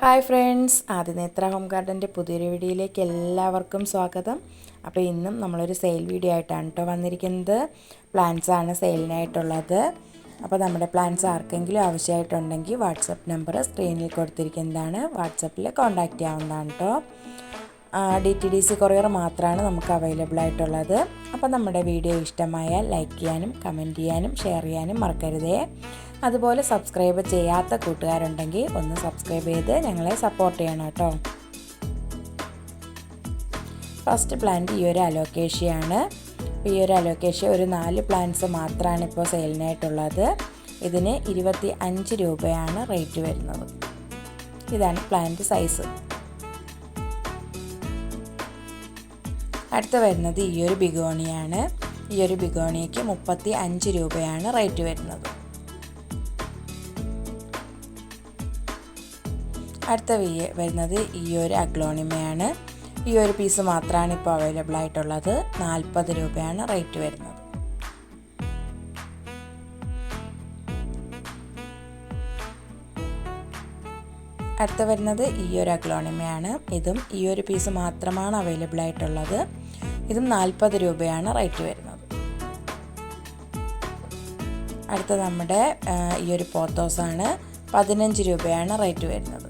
Hi friends. ആദിനേത്ര home ഗാർഡന്റെ പുതിയൊരു വീഡിയോയിലേക്ക് എല്ലാവർക്കും സ്വാഗതം. അപ്പോൾ ഇന്നും നമ്മളൊരു സെയിൽ വീഡിയോ ആയിട്ടാണ് കേട്ടോ വന്നിരിക്കുന്നത്. പ്ലാൻസ് ആണ് സെയിലിനായിട്ടുള്ളത്. അപ്പോൾ നമ്മുടെ പ്ലാന്റ്സ് ആർക്കെങ്കിലും ആവശ്യമായിട്ടുണ്ടെങ്കിൽ വാട്സപ്പ് നമ്പർ സ്ക്രീനിൽ കൊടുത്തിരിക്കുന്നതാണ്. വാട്സപ്പിൽ കോൺടാക്റ്റ് ചെയ്യാവുന്നതാണ് കേട്ടോ. D T D C courier മാത്രമാണ് നമുക്ക് അവൈലബിൾ ആയിട്ടുള്ളത്. അപ്പോൾ നമ്മുടെ വീഡിയോ ഇഷ്ടമായാൽ ലൈക്ക് ചെയ്യാനും കമന്റ് ചെയ്യാനും ഷെയർ ചെയ്യാനും മറക്കരുതേ. അതുപോലെ സബ്സ്ക്രൈബ് ചെയ്യാത്ത കൂട്ടുകാരുണ്ടെങ്കിൽ ഒന്ന് സബ്സ്ക്രൈബ് ചെയ്ത് ഞങ്ങളെ സപ്പോർട്ട് ചെയ്യണം കേട്ടോ. ഫസ്റ്റ് പ്ലാന്റ് ഈ ഒരു അലോക്കേഷ്യയാണ്. ഈ ഒരു അലോക്കേഷ്യ ഒരു നാല് പ്ലാന്റ്സ് മാത്രമാണ് ഇപ്പോൾ സെയിലിനായിട്ടുള്ളത്. ഇതിന് ഇരുപത്തി അഞ്ച് രൂപയാണ് റേറ്റ് വരുന്നത്. ഇതാണ് പ്ലാന്റ് സൈസ്. അടുത്ത വരുന്നത് ഈ ഒരു ബിഗോണിയാണ്. ഈ ഒരു ബിഗോണിയയ്ക്ക് മുപ്പത്തി അഞ്ച് രൂപയാണ് റേറ്റ് വരുന്നത്. അടുത്ത വരുന്നത് ഈ ഒരു അഗ്ലോണിമയാണ്. ഈ ഒരു പീസ് മാത്രമാണ് ഇപ്പോൾ അവൈലബിൾ ആയിട്ടുള്ളത്. നാൽപ്പത് രൂപയാണ് റേറ്റ് വരുന്നത്. അടുത്ത വരുന്നത് ഈ ഒരു അഗ്ലോണിമയാണ്. ഇതും ഈ ഒരു പീസ് മാത്രമാണ് അവൈലബിൾ ആയിട്ടുള്ളത്. ഇതും നാൽപ്പത് രൂപയാണ് റേറ്റ് വരുന്നത്. അടുത്ത നമ്മുടെ ഈ ഒരു പോത്തോസാണ് പതിനഞ്ച് രൂപയാണ് റേറ്റ് വരുന്നത്.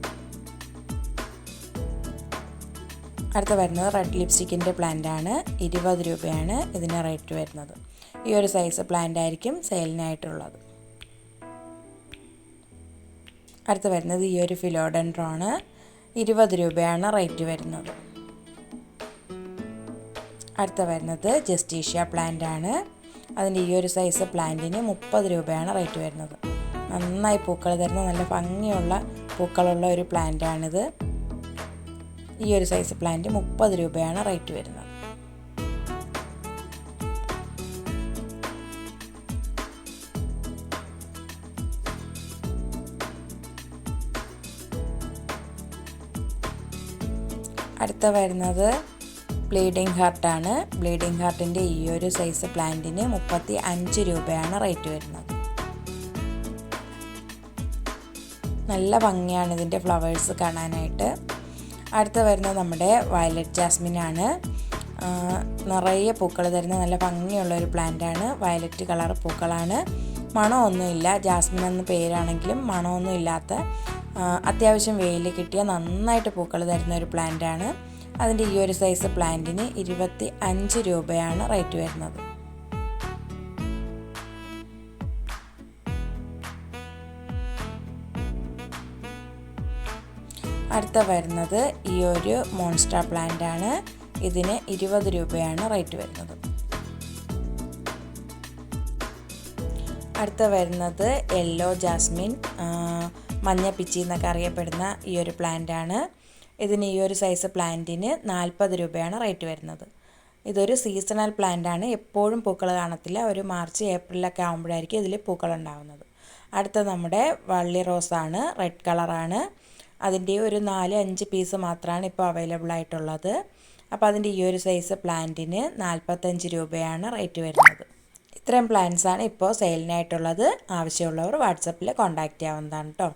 അടുത്ത വരുന്നത് റെഡ് ലിപ്സ്റ്റിക്കിന്റെ ആണ് ഇരുപത് രൂപയാണ് ഇതിന് റേറ്റ് വരുന്നത്. ഈ ഒരു സൈസ് പ്ലാന്റ് ആയിരിക്കും സെയിലിനായിട്ടുള്ളത്. അടുത്ത് വരുന്നത് ഈ ഒരു ഫിലോഡൻഡ്രോണ് ഇരുപത് രൂപയാണ് റേറ്റ് വരുന്നത്. അടുത്ത വരുന്നത് ജസ്റ്റീഷ്യ പ്ലാന്റ് ആണ്. അതിന്റെ ഈ ഒരു സൈസ് പ്ലാന്റിന് മുപ്പത് രൂപയാണ് റേറ്റ് വരുന്നത്. നന്നായി പൂക്കൾ തരുന്ന നല്ല ഭംഗിയുള്ള പൂക്കളുള്ള ഒരു പ്ലാന്റാണിത് ഈ ഒരു സൈസ് പ്ലാന്റ് മുപ്പത് രൂപയാണ് റേറ്റ് വരുന്നത്. അടുത്ത വരുന്നത് ബ്ലീഡിങ് ഹാർട്ടാണ്. ബ്ലീഡിംഗ് ഹാർട്ടിന്റെ ഈ ഒരു സൈസ് പ്ലാന്റിന് മുപ്പത്തി അഞ്ച് രൂപയാണ് റേറ്റ് വരുന്നത്. നല്ല ഭംഗിയാണ് ഇതിന്റെ ഫ്ലവേഴ്സ് കാണാനായിട്ട്. അടുത്ത വരുന്നത് നമ്മുടെ വയലറ്റ് ജാസ്മിൻ ആണ് നിറയെ പൂക്കൾ തരുന്ന നല്ല ഭംഗിയുള്ള ഒരു പ്ലാന്റാണ്. വയലറ്റ് കളർ പൂക്കളാണ്. മണമൊന്നുമില്ല. ജാസ്മിൻ എന്ന പേരാണെങ്കിലും മണമൊന്നും ഇല്ലാത്ത അത്യാവശ്യം വെയിൽ കിട്ടിയ നന്നായിട്ട് പൂക്കൾ തരുന്ന ഒരു പ്ലാന്റാണ്. അതിന്റെ ഈ ഒരു സൈസ് പ്ലാന്റിന് ഇരുപത്തി അഞ്ച് രൂപയാണ് റേറ്റ് വരുന്നത്. അടുത്ത വരുന്നത് ഈ ഒരു മോൺസ്റ്റർ പ്ലാന്റ് ആണ് ഇതിന് ഇരുപത് രൂപയാണ് റേറ്റ് വരുന്നത്. അടുത്ത വരുന്നത് യെല്ലോ ജാസ്മിൻ മഞ്ഞ പിച്ചി എന്നൊക്കെ അറിയപ്പെടുന്ന ഈ ഒരു പ്ലാന്റ് ആണ് ഇതിന് ഈ ഒരു സൈസ് പ്ലാന്റിന് നാൽപ്പത് രൂപയാണ് റേറ്റ് വരുന്നത്. ഇതൊരു സീസണൽ പ്ലാന്റ് ആണ്. എപ്പോഴും പൂക്കൾ കാണത്തില്ല. ഒരു മാർച്ച് ഏപ്രിലൊക്കെ ആകുമ്പോഴായിരിക്കും ഇതിൽ പൂക്കൾ ഉണ്ടാകുന്നത് അടുത്ത നമ്മുടെ വള്ളി റോസാണ് റെഡ് കളറാണ് അതിന്റെ ഒരു നാല് അഞ്ച് പീസ് മാത്രമാണ് ഇപ്പോൾ അവൈലബിൾ ആയിട്ടുള്ളത്. അപ്പോൾ അതിന്റെ ഈ ഒരു സൈസ് പ്ലാന്റിന് നാൽപ്പത്തഞ്ച് രൂപയാണ് റേറ്റ് വരുന്നത്. ഇത്രയും പ്ലാന്റ്സാണ് ഇപ്പോൾ സെയിലിനായിട്ടുള്ളത് ആവശ്യമുള്ളവർ വാട്സപ്പിൽ കോൺടാക്റ്റ് ചെയ്യാവുന്നതാണ് കേട്ടോ